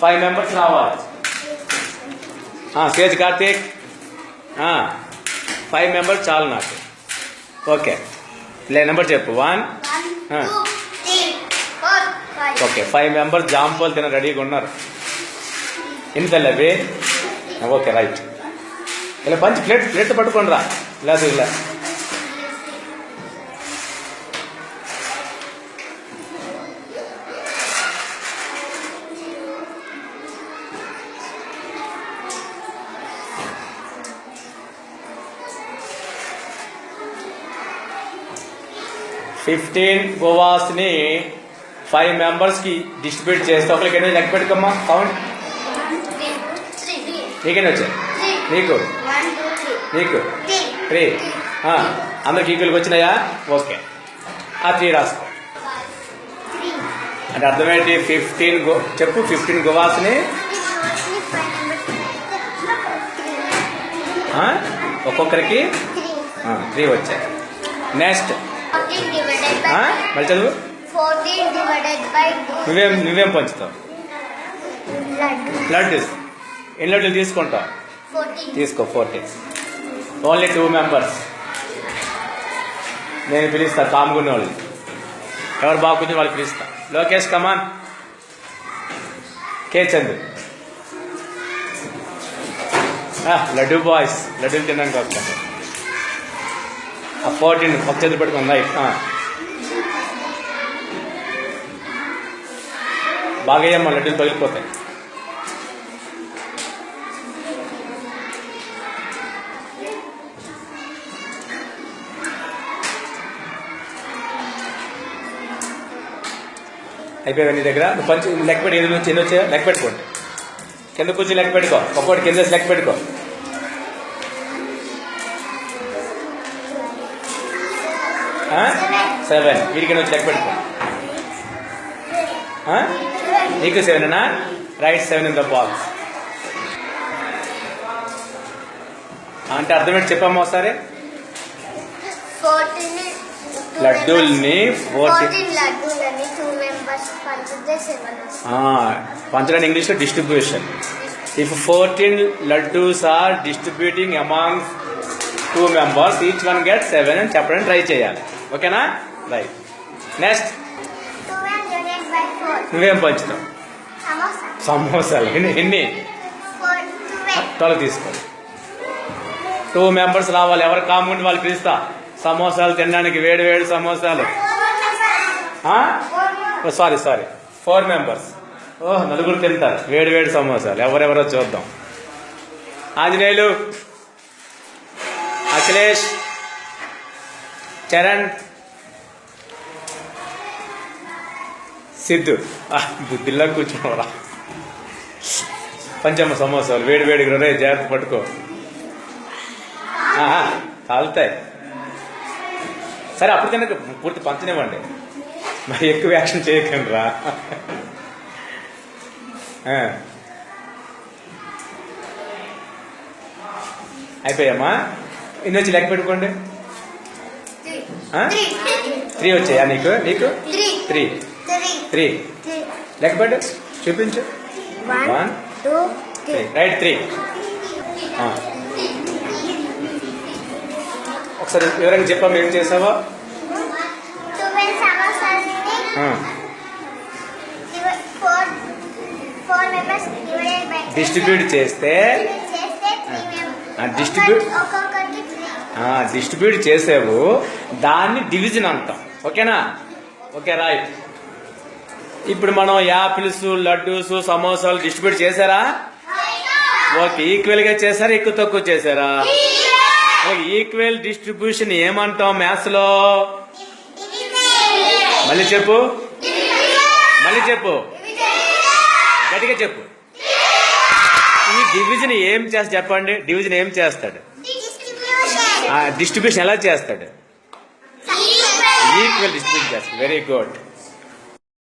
Five members రావాలి. Stage Karthik. Five members చాలు నాకు. ఓకే. లే నెంబర్ చెప్పు. వన్ ఓకే ఫైవ్ మెంబర్స్ జాంపల్ తిన రెడీగా ఉన్నారు. ఎన్ని తల్లి అవి? ఓకే రైట్ ఇలా పంచి ప్లేట్ ప్లేట్ పట్టుకోండి రా. లేదు ఇలా. ఫిఫ్టీన్ గోవాస్ని ఫైవ్ మెంబర్స్కి డిస్ట్రిబ్యూట్ చేస్తే. ఒకరికి ఎన్ని లెక్క పెట్టుకోమ్మా? కౌంట్ నీకెన్ని వచ్చాయి? నీకు? నీకు? త్రీ అందరికి ఈక్వల్కి వచ్చినాయా? ఓకే. ఆ త్రీ రాసుకో. అంటే అర్థమేంటి? ఫిఫ్టీన్ గో చెప్పు ఫిఫ్టీన్ గోవాస్ని. ఒక్కొక్కరికి? త్రీ వచ్చాయి. నెక్స్ట్ మళ్ళీ చదువు. నువ్వేం నువ్వేం పంచుతావు. లడ్డూస్ ఎన్ని లడ్డూలు తీసుకుంటావు. తీసుకో ఫోర్టీన్ ఓన్లీ టూ మెంబర్స్ నేను పిలుస్తా కామ్గున్న వాళ్ళు. ఎవరు బాగా కూర్చొని వాళ్ళు పిలుస్తా. లోకేష్ కమాన్ కే చందు లడ్డూ బాయ్స్. లడ్డూలు తినడానికి వస్తా ఆ ఫోర్టీన్ ఒక చేతి పెట్టుకుని రైట్ బాగా లడ్డూలు పగిలిపోతాయి అయిపోయాయి నీ దగ్గర? నువ్వు పంచి లెక్క పెట్టి ఎదురు నుంచి ఎన్ని వచ్చాయో లెక్క పెట్టుకోండి. కింద కూర్చొని లెక్క పెట్టుకో. ఒక్కోటి కింద లెక్క పెట్టుకో. సెవెన్. వీడికి వచ్చి లెక్క పెట్టుకో. నీకు seven right seven in the box అంటే అర్థమేంటి చెప్పమ్మా ఒకసారి. లడ్డూల్ని పంచడానికి ఇంగ్లీష్లో distribution if fourteen laddoos are distributing among two members each one get seven అని చెప్పడానికి ట్రై చేయాలి. ఓకేనా రైట్ నెక్స్ట్ నువ్వేం పంచుతావు? సమోసాలు. ఎన్ని తల తీసుకో. టూ మెంబర్స్ రావాలి. ఎవరు కాముండి వాళ్ళు పిలుస్తా. సమోసాలు తినడానికి వేడి వేడి సమోసాలు. Sorry sorry. Four members. ఓహ్ నలుగురు తింటారు. వేడి వేడి సమోసాలు. ఎవరెవరో చూద్దాం. ఆంజనేయులు అఖిలేష్ చరణ్ సిద్ధు. బుద్ధిలా కూర్చోవరా పంచమ్మ సమోసాలు వేడి వేడిగా రే జాగ్రత్త పట్టుకో. కాలుతాయి. సరే అప్పుడు తినక పూర్తి పంచనివ్వండి. మరి ఎక్కువ యాక్షన్ చేయకండి రా. అయిపోయామా ఇన్ని వచ్చి లెక్క పెట్టుకోండి. త్రీ. వచ్చాయా నీకు? నీకు. త్రీ. త్రీ పెట్టు చూపించు. Three three. Right three. ఒకసారి వివరంగా చెప్పాము ఏం చేసావో. డిస్ట్రిబ్యూట్ చేస్తే. ఆ, డిస్ట్రిబ్యూట్ చేసావు. దాన్ని డివిజన్ అంటాం. ఓకేనా? ఓకే రైట్ ఇప్పుడు మనం యాపిల్స్ లడ్డూస్ సమోసాలు డిస్ట్రిబ్యూట్ చేశారా? ఓకే ఈక్వల్గా చేశారా ఎక్కువ తక్కువ చేశారా? ఓకే ఈక్వల్ డిస్ట్రిబ్యూషన్ ఏమంటాం మ్యాథ్స్లో? మళ్ళీ చెప్పు. మళ్ళీ చెప్పు. గట్టిగా చెప్పు. ఈ డివిజన్ ఏం చేస్తా చెప్పండి? డివిజన్ ఏం చేస్తాడు? డిస్ట్రిబ్యూషన్ ఎలా చేస్తాడు? ఈక్వల్ డిస్ట్రిబ్యూట్ చేస్తాడు. Very good